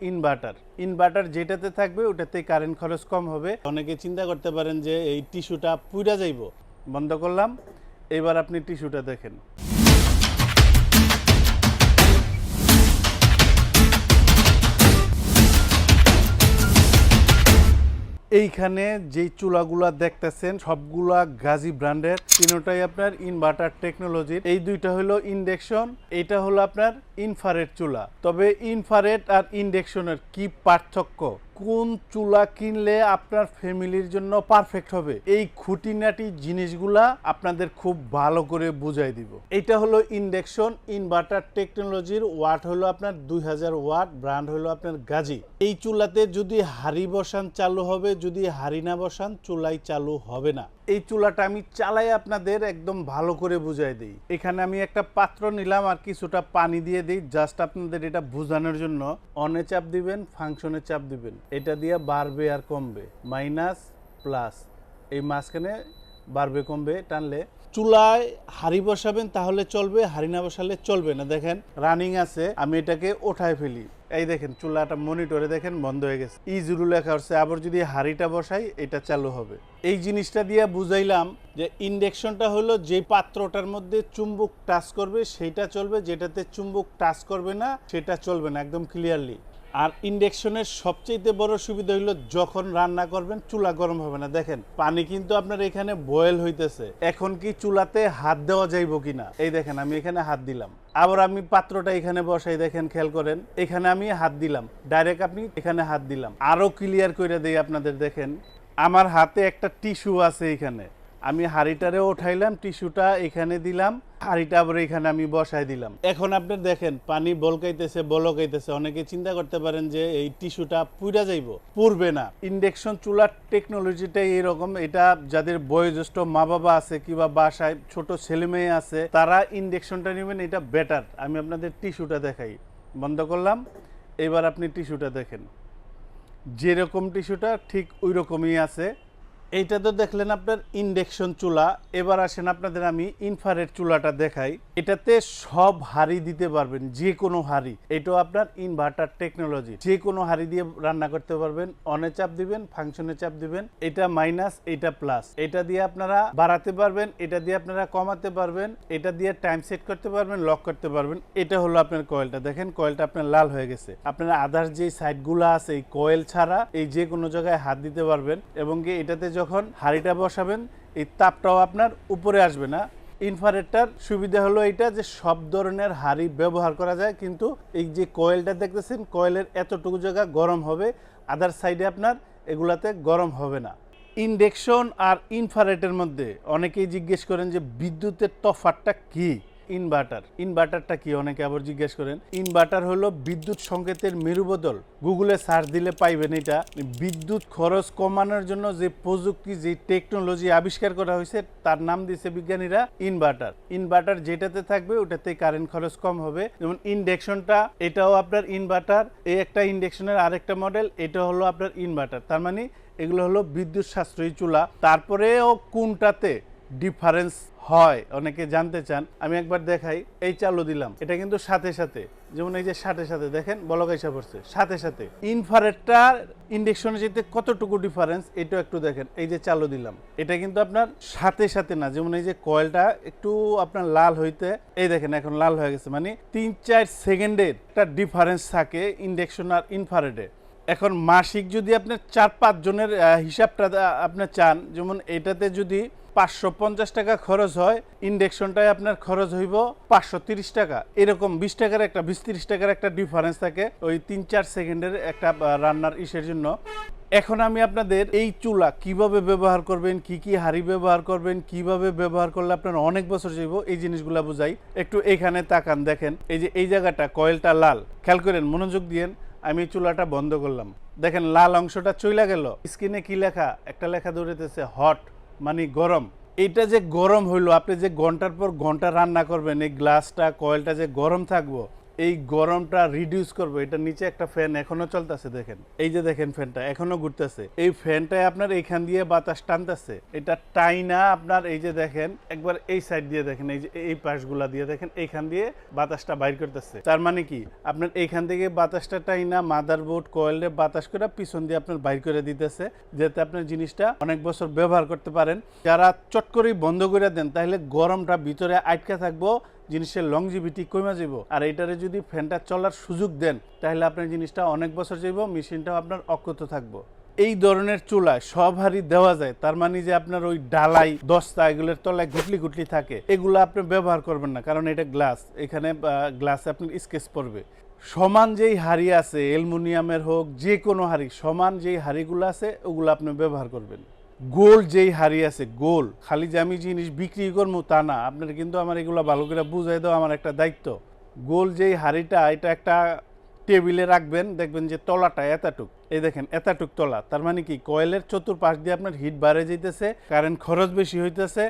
Inverter. Inverter যেটাতে থাকবে ওটাতে কারেন্ট খরচ কম হবে। অনেকে চিন্তা করতে পারেন যে এই টিস্যুটা পুইরা যাইব। বন্ধ করলাম, এবার আপনি টিস্যুটা দেখেন। এইখানে যে চুলাগুলা দেখতেছেন, সবগুলা গাজী ব্র্যান্ডের। তিনটাই আপনার ইনভার্টার টেকনোলজির এই দুইটা হলো ইন্ডেকশন এটা হলো আপনার ইনফারেট চুলা। তবে ইনফারেট আর ইন্ডেকশনের কি পার্থক্য? কোন চুলা কিনলে আপনার ফ্যামিলির জন্য পারফেক্ট হবে? এই খুঁটিনাটি জিনিসগুলা আপনাদের খুব ভালো করে বুঝাই দিব। এটা হলো ইন্ডেকশন ইনভার্টার টেকনোলজির ওয়াট হলো আপনার দুই হাজার ওয়াট, ব্র্যান্ড হলো আপনার গাজী। এই চুলাতে যদি হাড়ি বসান চালু হবে, যদি হাড়ি না বসান চুলাই চালু হবে না। এই চুলাটা আমি চালাই আপনাদের একদম ভালো করে বুঝাই দিই। এখানে আমি একটা পাত্র নিলাম আর কিছুটা পানি দিয়ে দিই, জাস্ট আপনাদের এটা বোঝানোর জন্য। অনে চাপ দিবেন ফাংশনে চাপ দিবেন। এটা দিয়ে বাড়বে আর কমবে। Minus, plus. এই মাঝখানে বাড়বে, কমবে, টানলে চুলায় হাড়ি বসাবেন তাহলে চলবে, হাড়ি না বসালে চলবে না। দেখেন রানিং আছে, আমি এটাকে ওঠায় ফেলি। এই দেখেন, চুলাটা মনিটরে দেখেন, বন্ধ হয়ে গেছে। ইজুরু লেখা হচ্ছে, আবার যদি হাড়িটা বসাই, এটা চালু হবে। এই জিনিসটা দিয়ে বুঝাইলাম যে ইন্ডেকশনটা হলো যে পাত্রটার মধ্যে চুম্বক টাচ করবে, সেটা চলবে, যেটাতে চুম্বক টাচ করবে না, সেটা চলবে না, একদম ক্লিয়ারলি আর ইন্ডেকশনের সবচেয়ে বড় সুবিধা হলো যখন রান্না করবেন, চুলা গরম হবে না। দেখেন, পানি কিন্তু আপনার এখানে বয়েল হইতেছে। এখন কি চুলাতে হাত দেওয়া যাইব কিনা? এই দেখেন, আমি এখানে হাত দিলাম। আবার আমি পাত্রটা এখানে বসাই, দেখেন, খেয়াল করেন, এখানে আমি হাত দিলাম। ডাইরেক্ট আপনি এখানে হাত দিলাম। আরও ক্লিয়ার করে দেই আপনাদের, দেখেন, আমার হাতে একটা টিস্যু আছে এখানে। আমি হাড়িটারে উঠাইলাম, টিস্যুটা এখানে দিলাম, হাড়িটা আবার এখানে আমি বসাই দিলাম। এখন আপনি দেখেন, পানি বলকাইতেছে বলকাইতেছে। অনেকে চিন্তা করতে পারেন যে এই টিস্যুটা পুইরা যাইব, পুরবে না। ইন্ডাকশন চুলার টেকনোলজিটাই এরকম এটা যাদের বয়োজ্যেষ্ঠ মা বাবা আছে কিংবা বাসায় ছোট ছেলে মেয়ে আছে, তারা ইন্ডাকশনটা নেবেন, এটা বেটার। আমি আপনাদের টিস্যুটা দেখাই। বন্ধ করলাম, এবার আপনি টিস্যুটা দেখেন। যেরকম টিস্যুটা, ঠিক ওই রকমই আছে। এইটা তো দেখলেন আপনার ইন্ডেকশন চুলা। এবার আসেন আপনাদের আমি ইনফারেট চুলাটা দেখাই। এটাতে সব হাড়ি দিতে পারবেন, যে কোনো হাড়ি। এটাও আপনার ইনভার্টার টেকনোলজি যে কোনো হাড়ি দিয়ে রান্না করতে পারবেন অনে চাপ দিবেন ফাংশনে চাপ দিবেন, এটা মাইনাস এটা প্লাস এটা দিয়ে আপনারা বাড়াতে পারবেন, এটা দিয়ে আপনারা কমাতে পারবেন, এটা দিয়ে টাইম সেট করতে পারবেন লক করতে পারবেন। এটা হলো আপনার কয়েলটা দেখেন কয়েলটা আপনার লাল হয়ে গেছে। আপনার আদার্স যে সাইডগুলো আছে, এই কয়েল ছাড়া এই যে কোনো জায়গায় হাত দিতে পারবেন এবং কি এটাতে যখন হাঁড়িটা বসাবেন, এই তাপটাও আপনার উপরে আসবে না। ইনফারেটটার সুবিধা হলো এটা যে সব ধরনের হাড়ি ব্যবহার করা যায়, কিন্তু এই যে কয়েলটা দেখতেছেন কয়েলের এতটুকু জায়গা গরম হবে আদার সাইডে আপনার এগুলাতে গরম হবে না। ইন্ডেকশন আর ইনফারেটের মধ্যে অনেকেই জিজ্ঞেস করেন যে বিদ্যুতের তফাতটা কি? ইনভার্টার। ইনভার্টারটা কি? অনেকে আবার জিজ্ঞেস করেন। ইনভার্টার হলো বিদ্যুৎ সংকেতের মেরুবদল। গুগলে সার্চ দিলে পাইবেন এটা। বিদ্যুৎ খরচ কমানোর জন্য যে প্রযুক্তি, যে টেকনোলজি আবিষ্কার করা হয়েছে, তার নাম দিয়েছে বিজ্ঞানীরা ইনভার্টার। ইনভার্টার যেটাতে থাকবে, ওটাতে কারেন্ট খরচ কম হবে। যেমন ইন্ডেকশনটা, এটাও আপনার ইনভার্টার। এই একটা ইন্ডেকশনের আরেকটা মডেল, এটা হলো আপনার ইনভার্টার। তার মানে এগুলো হলো বিদ্যুৎ সাশ্রয়ী চুলা। তারপরেও কোনটাতে ডিফারেন্স হয়। অনেকে জানতে চান আমি একবার দেখাই এই চালু দিলাম। এটা কিন্তু সাথে সাথে যেমন এই যে সাথে সাথে দেখেন বলকাইসা পড়ছে সাথে সাথে। ইনফারেটটা ইন্ডেকশনের যেতে কতটুকু ডিফারেন্স এটাও একটু দেখেন এই যে চালু দিলাম। এটা কিন্তু আপনার সাথে সাথে না যেমন এই যে কয়েলটা একটু আপনার লাল হইতে এই দেখেন এখন লাল হয়ে গেছে মানে তিন চার সেকেন্ডের একটা ডিফারেন্স থাকে ইন্ডেকশন আর ইনফারেটে এখন মাসিক যদি আপনার চার পাঁচ জনের হিসাবটা আহ, আপনার চান যেমন এটাতে যদি পাঁচশো পঞ্চাশ টাকা খরচ হয় ইন্ডেকশনটায় আপনার খরচ হইব পাঁচশো তিরিশ টাকা। এরকম বিশ টাকার একটা, বিশ তিরিশ টাকার একটা ডিফারেন্স থাকে ওই তিন চার সেকেন্ডের একটা রান্নার ইসের জন্য। এখন আমি আপনাদের এই চুলা কীভাবে ব্যবহার করবেন, কি কি হাড়ি ব্যবহার করবেন, কীভাবে ব্যবহার করলে আপনার অনেক বছর যাইব, এই জিনিসগুলো বুঝাই। একটু এখানে তাকান, দেখেন, এই যে এই জায়গাটা, কয়েলটা লাল। খেয়াল করেন, মনোযোগ দিয়েন, আমি চুলাটা বন্ধ করলাম। দেখেন, লাল অংশটা চইলা গেল। স্ক্রিনে কি লেখা? একটা লেখা দৌড়েতেছে হট মানে গরম। এটা যে গরম হইল, আপনি যে ঘণ্টার পর ঘণ্টা রান্না করবেন, এই গ্লাসটা, কয়েলটা যে গরম থাকব এই গরমটা রিডিউস করব। এটা নিচে একটা ফ্যান এখনও চলতেছে, দেখেন। এই যে দেখেন ফ্যানটা এখনও ঘুরতেছে। এই ফ্যানটাই আপনার এইখান দিয়ে বাতাস টানতেছে। এটা টাইনা আপনার এই যে দেখেন, একবার এই সাইড দিয়ে দেখেন, এই যে এই পাশগুলা দিয়ে দেখেন এইখান দিয়ে বাতাসটা বাইর করতেছে। তার মানে কি? আপনার এইখান থেকে বাতাসটা টাইনা মাদারবোর্ড কয়েলে বাতাস করে পিছন দিয়ে আপনার বাইর করে দিতেছে, যাতে আপনার জিনিসটা অনেক বছর ব্যবহার করতে পারেন। যারা চট করেই বন্ধ করে দেন, তাহলে গরমটা ভিতরে আটকে থাকব জিনিসের লংজিভিটি কমে যাব আর এটারে যদি ফ্যানটা চলার সুযোগ দেন, তাহলে আপনার জিনিসটা অনেক বছর যাইব মেশিনটাও আপনার অক্ষত থাকব। এই ধরনের চুলায় সব হাড়ি দেওয়া যায়, তার মানে যে আপনার ওই ডালাই, দস্তা এগুলোর তলায় গুটলি গুটলি থাকে, এগুলো আপনি ব্যবহার করবেন না, কারণ এটা গ্লাস এখানে গ্লাসে আপনার স্কেচ পড়বে। সমান যেই হাড়ি আছে, অ্যালুমিনিয়ামের হোক যে কোনো হাড়ি, সমান যেই হাড়িগুলো আছে, ওগুলো আপনি ব্যবহার করবেন। গোল যেই হাড়ি আছে, গোল। খালি যে আমি জিনিস বিক্রি করব তা না। আপনার কিন্তু আমার এগুলো ভালো করে বুঝাই দেওয়া আমার একটা দায়িত্ব। গোল যেই হাড়িটা, এটা একটা টেবিলে রাখবেন, দেখবেন যে তলাটা এতটুক। এই দেখেন, এতটুক তলা। তার মানে কি? কয়েলের চতুর্পাশ দিয়ে আপনার হিট বাড়ে যেতেছে কারেন্ট খরচ বেশি হইতেছে,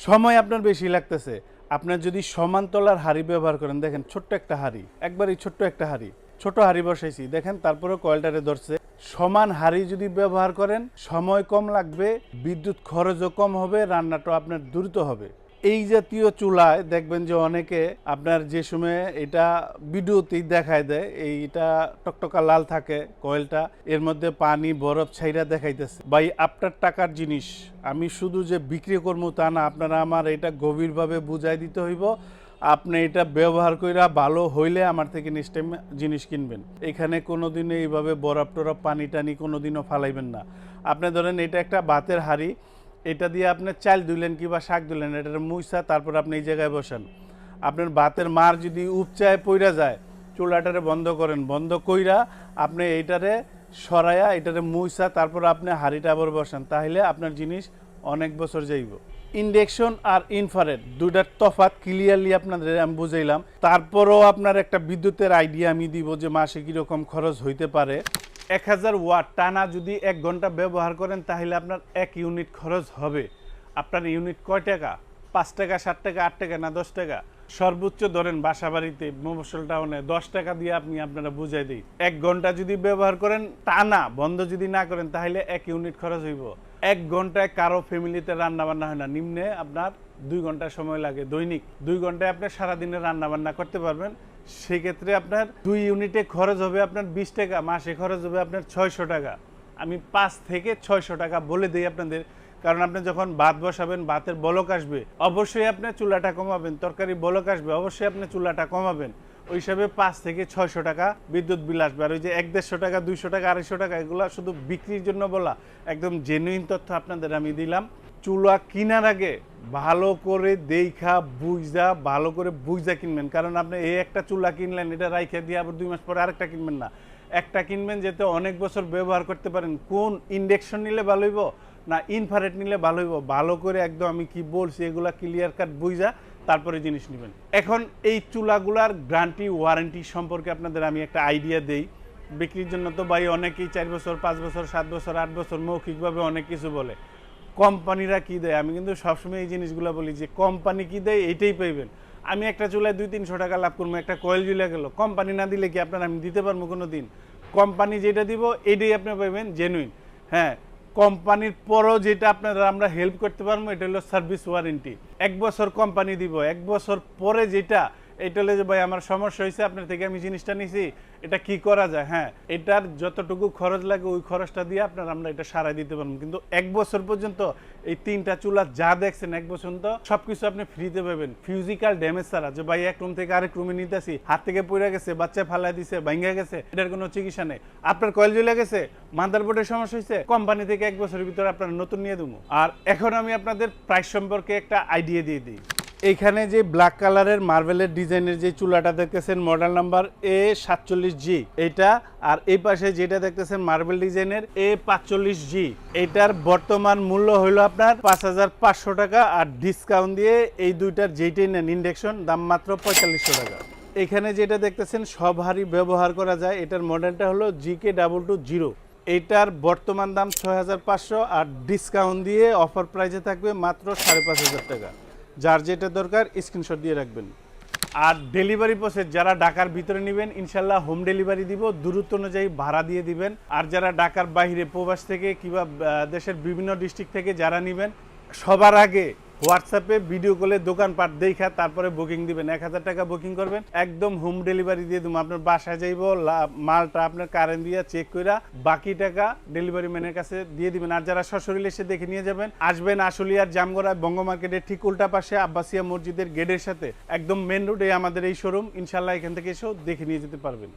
সময় আপনার বেশি লাগতেছে। আপনার যদি সমান তলার হাড়ি ব্যবহার করেন, দেখেন ছোট্ট একটা হাড়ি, একবারই ছোট্ট একটা হাড়ি। ছোট হাড়ি বসাইছি, দেখেন তারপরে কয়েলটারে ধরছে। সমান হাড়ি যদি ব্যবহার করেন, সময় কম লাগবে, বিদ্যুৎ খরচও কম হবে, রান্নাটাও আপনার দ্রুত হবে। এই জাতীয় চুলায় দেখবেন যে অনেকে আপনার যে সময় এটা ভিডিওতেই দেখায় দেয়, এইটা টকটকা লাল থাকে কয়েলটা, এর মধ্যে পানি, বরফ ছাইরা দেখাইতেছে। ভাই, আপনার টাকার জিনিস, আমি শুধু যে বিক্রি করব তা না, আপনারা আমার এটা গভীরভাবে বুঝাই দিতে হইব। আপনি এটা ব্যবহার কইরা ভালো হইলে আমার থেকে নেক্সট টাইম জিনিস কিনবেন। এখানে কোনোদিনও এইভাবে বরফ টরফ, পানি টানি কোনোদিনও ফালাইবেন না। আপনি ধরেন এটা একটা বাতের হাঁড়ি, এটা দিয়ে আপনি চাল ধুলেন কিংবা শাক ধুলেন এটার মুইসা তারপর আপনি এই জায়গায় বসেন। আপনার বাতের মার যদি উপচায় পইরা যায়, চুলাটারে বন্ধ করেন, বন্ধ কইরা আপনি এইটারে সরাইয়া এটারে মুইসা, তারপর আপনি হাঁড়িটা আবার বসান। তাহলে আপনার জিনিস অনেক বছর যাইব। ইন্ডেকশন আর ইনফারেট দুইটার তফাৎ ক্লিয়ারলি আপনাদের আমি বুঝাইলাম। তারপরও আপনার একটা বিদ্যুতের আইডিয়া আমি দিব যে মাসে কীরকম খরচ হইতে পারে। এক হাজার ওয়াট টানা যদি এক ঘণ্টা ব্যবহার করেন, তাহলে আপনার এক ইউনিট খরচ হবে। আপনার ইউনিট কয় টাকা? পাঁচ টাকা, সাত টাকা, আট টাকা না দশ টাকা? সর্বোচ্চ ধরেন বাসা বাড়িতে মফসল টাউনে দশ টাকা দিয়ে আপনি আপনারা বুঝাই দিই। এক ঘণ্টা যদি ব্যবহার করেন, টানা বন্ধ যদি না করেন, তাহলে এক ইউনিট খরচ হইব। এক ঘন্টায় কারও ফ্যামিলিতে রান্না বান্না হয় না। নিম্নে আপনার দুই ঘণ্টা সময় লাগে। দৈনিক দুই ঘন্টায় আপনি সারাদিনে রান্না বান্না করতে পারবেন। সেক্ষেত্রে আপনার দুই ইউনিটে খরচ হবে আপনার বিশ টাকা, মাসে খরচ হবে আপনার ছয়শো টাকা। আমি পাঁচ থেকে ছয়শো টাকা বলে দিই আপনাদের। কারণ আপনি যখন ভাত বসাবেন, ভাতের বলক আসবে, অবশ্যই আপনি চুলাটা কমাবেন। তরকারি বলক আসবে, অবশ্যই আপনি চুলাটা কমাবেন। ওই পাঁচ থেকে ছয়শো টাকা বিদ্যুৎ বিল আসবে। আর ওই যে এক দেড়শো টাকা, দুইশো টাকা, আড়াইশো টাকা, এগুলো শুধু বিক্রির জন্য বলা। একদম জেনুইন তথ্য আপনাদের আমি দিলাম। চুলা কেনার আগে ভালো করে দেখা, বুঝা, ভালো করে বুঝা কিনবেন। কারণ আপনি এই একটা চুলা কিনলেন, এটা রাইখে দিয়ে আবার দুই মাস পরে আরেকটা কিনবেন না। একটা কিনবেন যেতে অনেক বছর ব্যবহার করতে পারেন। কোন ইন্ডেকশন নিলে ভালো হইব? না ইনফারেট নিলে ভালো হইব? ভালো করে একদম আমি কি বলছি, এগুলা ক্লিয়ার কাট বুঝা। তারপরে জিনিস নেবেন। এখন এই চুলাগুলার গ্যারান্টি ওয়ারেন্টি সম্পর্কে আপনাদের আমি একটা আইডিয়া দেই। বিক্রির জন্য তো ভাই অনেকেই চার বছর, পাঁচ বছর, সাত বছর, আট বছর মৌখিকভাবে অনেক কিছু বলে। কোম্পানিরা কি দেয়? আমি কিন্তু সবসময় এই জিনিসগুলো বলি যে, কোম্পানি কি দেয়? এটাই পাইবেন। আমি একটা চুলায় দুই তিনশো টাকা লাভ করব, একটা কয়েল জুলে গেল। কোম্পানি না দিলে কি আপনার আমি দিতে পারব কোনো দিন কোম্পানি যেটা দিব, এটাই আপনি পাইবেন জেনুইন হ্যাঁ কোম্পানির পরও যেটা আপনারা আমরা হেল্প করতে পারব, এটা হলো সার্ভিস ওয়ারেন্টি এক বছর কোম্পানি দিব, এক বছর পরে যেটা এটা হলে যে, ভাই, আমার সমস্যা হয়েছে আপনার থেকে আমি জিনিসটা নিছি, এটা কি করা যায়? হ্যাঁ এটার যতটুকু খরচ লাগে, ওই খরচটা দিয়ে আপনার আমরা এটা সারাই দিতে পারব। কিন্তু এক বছর পর্যন্ত এই তিনটা চুলা যা দেখছেন এক বছর তো সবকিছু আপনি ফ্রিতে পাবেন। ফিজিক্যাল ড্যামেজ ছাড়া। যে, ভাই, এক রুম থেকে আরেক রুমে নিতেছি, হাত থেকে পড়ে গেছে, বাচ্চা ফালাই দিছে ভাঙ্গা গেছে, এটার কোনো চিকিৎসা নেই। আপনার কয়েল জ্বলে গেছে মাদারবোর্ডের সমস্যা হয়েছে কোম্পানি থেকে এক বছরের ভিতরে আপনার নতুন নিয়ে দেবো। আর এখন আমি আপনাদের প্রাইস সম্পর্কে একটা আইডিয়া দিয়ে দিই। এইখানে যে ব্ল্যাক কালারের মার্বেলের ডিজাইনের যে চুলাটা দেখতেছেন মডেল নাম্বার এ সাতচল্লিশ জি এটা আর এই পাশে যেটা দেখতেছেন মার্বেল ডিজাইনের এ পাঁচচল্লিশ জি এটার বর্তমান মূল্য হইল আপনার পাঁচ হাজার পাঁচশো টাকা আর ডিসকাউন্ট দিয়ে এই দুইটার যেইটাই নেন ইন্ডেকশন দাম মাত্র পঁয়তাল্লিশশো টাকা। এখানে যেটা দেখতেছেন, সব হাড়ি ব্যবহার করা যায়। এটার মডেলটা হলো G K double two zero এটার বর্তমান দাম ছয় হাজার পাঁচশো আর ডিসকাউন্ট দিয়ে অফার প্রাইসে থাকবে মাত্র সাড়ে পাঁচ হাজার টাকা। যার যেটা দরকার স্ক্রিনশট দিয়ে রাখবেন। আর ডেলিভারি প্রসেস যারা ঢাকার ভিতরে নেবেন ইনশাল্লাহ হোম ডেলিভারি দিব, দূরত্ব অনুযায়ী ভাড়া দিয়ে দিবেন। আর যারা ঢাকার বাইরে প্রবাস থেকে কিংবা দেশের বিভিন্ন ডিস্ট্রিক্ট থেকে যারা নেবেন, সবার আগে হোয়াটসঅ্যাপে ভিডিও কলে দোকানপাট দেখা, তারপরে বুকিং দিবেন। এক হাজার টাকা বুকিং করবেন। একদম হোম ডেলিভারি দিয়ে দেবো। আপনার বাসায় যাইব মালটা আপনার কারেন্ট দিয়ে চেক করে বাকি টাকা ডেলিভারি ম্যানের কাছে দিয়ে দিবেন। আর যারা সশরীরে এসে দেখে নিয়ে যাবেন, আসবেন আশুলিয়ার জামগড়া বঙ্গ মার্কেটের ঠিক উল্টা পাশে আব্বাসিয়া মসজিদের গেটের সাথে। একদম মেন রোডে আমাদের এই শোরুম ইনশাল্লাহ এখান থেকে এসেও দেখে নিয়ে যেতে পারবেন।